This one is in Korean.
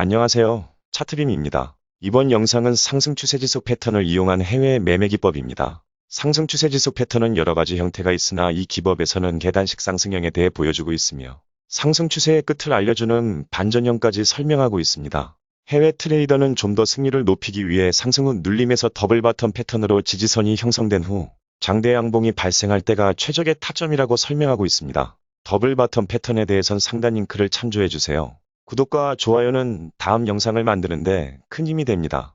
안녕하세요. 차트빔입니다. 이번 영상은 상승 추세 지속 패턴을 이용한 해외 매매 기법입니다. 상승 추세 지속 패턴은 여러 가지 형태가 있으나 이 기법에서는 계단식 상승형에 대해 보여주고 있으며 상승 추세의 끝을 알려주는 반전형까지 설명하고 있습니다. 해외 트레이더는 좀 더 승리를 높이기 위해 상승 후 눌림에서 더블 바텀 패턴으로 지지선이 형성된 후 장대 양봉이 발생할 때가 최적의 타점이라고 설명하고 있습니다. 더블 바텀 패턴에 대해선 상단 링크를 참조해 주세요. 구독과 좋아요는 다음 영상을 만드는데 큰 힘이 됩니다.